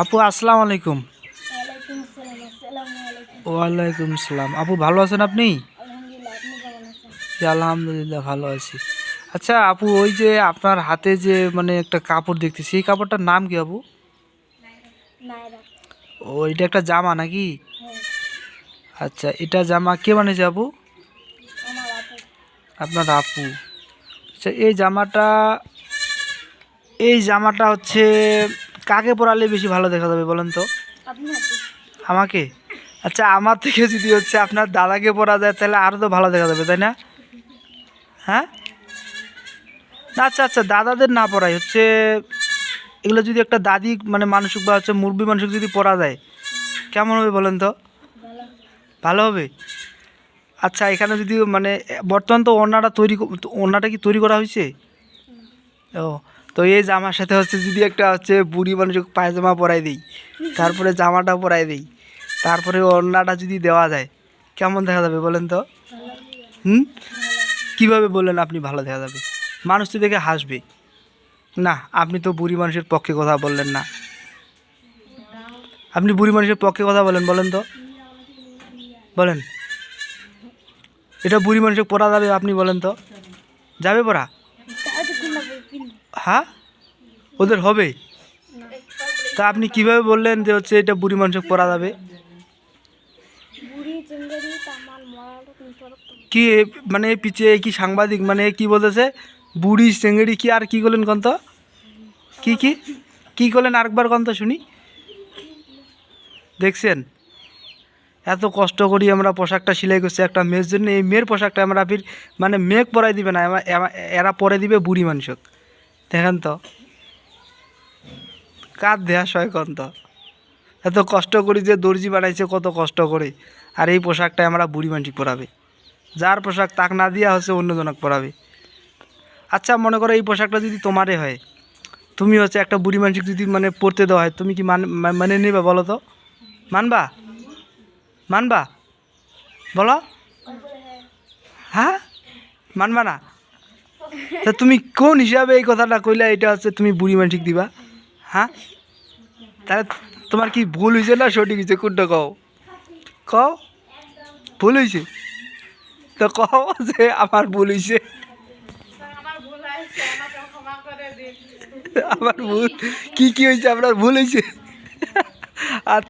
আপু, আসসালামু আলাইকুম। ওয়ালাইকুম সালাম আপু, ভালো আছেন আপনি? আলহামদুলিল্লাহ, ভালো আছি। আচ্ছা আপু, ওই যে আপনার হাতে যে মানে একটা কাপড় দেখতেছি, সেই কাপড়টার নাম কি আপু? ও, এটা একটা জামা নাকি? আচ্ছা এটা জামা কে আপু আপু? আপনার আপু। আচ্ছা এই জামাটা এই জামাটা হচ্ছে কাকে পড়ালে বেশি ভালো দেখা যাবে বলেন তো? আমাকে? আচ্ছা আমার থেকে যদি হচ্ছে আপনার দাদাকে পড়া যায়, তাহলে আরও তো ভালো দেখা যাবে, তাই না? হ্যাঁ? আচ্ছা আচ্ছা দাদাদের না পড়াই হচ্ছে এগুলো যদি একটা দাদি মানে মানসিক বা হচ্ছে মুরব্বী মানসিক যদি পরা যায়, কেমন হবে বলেন তো? ভালো হবে? আচ্ছা এখানে যদি মানে বর্তমান তো ওড়নাটা তৈরি ওড়নাটা কি তৈরি করা হয়েছে? ও তো এই জামার সাথে হচ্ছে যদি একটা হচ্ছে বুড়ি মানুষ পায়জামা পরাই দিই, তারপরে জামাটা পরাই দিই, তারপরে ওড়নাটা যদি দেওয়া যায়, কেমন দেখা যাবে বলেন তো? হুম? কীভাবে বললেন আপনি ভালো দেখা যাবে? মানুষ তো দেখে হাসবে। না, আপনি তো বুড়ি মানুষের পক্ষে কথা বললেন না। আপনি বুড়ি মানুষের পক্ষে কথা বলেন বলেন তো। বলেন। এটা বুড়ি মানুষের পড়া যাবে, আপনি বলেন তো। যাবে পড়া? হ্যাঁ ওদের হবে? তা আপনি কীভাবে বললেন যে হচ্ছে এটা বুড়ি মানুষের পরা যাবে? কি মানে পিছিয়ে কি সাংবাদিক? মানে কি বলতেছে? বুড়ি চেঙ্গড়ি কি আর কি করলেন কন্ত? কি কি? কি করলেন আরেকবার কন্ত শুনি। দেখছেন? এত কষ্ট করি আমরা পোশাকটা সেলাই করছি একটা মেয়ের জন্য। এই মেয়ের পোশাকটা আমরা ফির মানে মেঘ পরাই দিবে না এরা পরে দিবে বুড়ি মানুষক। দেখেন তো। কার দেয়া সয় কন্ত এত কষ্ট করি যে দর্জি বানাইছে, কত কষ্ট করে। আর এই পোশাকটা আমরা বুড়ি মানুষ পরাবে। যার পোশাক তাক না দিয়া হচ্ছে অন্যজনক পরাবে। আচ্ছা মনে করো এই পোশাকটা যদি তোমারে হয়, তুমি হচ্ছে একটা বুড়ি মানুষকে যদি মানে পরতে দেওয়া হয়, তুমি কি মান মানে নেবে বলো তো? মানবা? মানবা? বলো? হ্যাঁ? মানবা না? তা তুমি কোন হিসাবে এই কথাটা কইলে এটা হচ্ছে তুমি বুড়ি মানসিক দিবা? হ্যাঁ? তাহলে তোমার কি ভুল হয়েছে না সঠিক হয়েছে কোনটা কও? কও? ভুল হয়েছে তো কও যে আমার ভুল হয়েছে আমার ভুল কি কি হয়েছে আপনার ভুল হয়েছে আর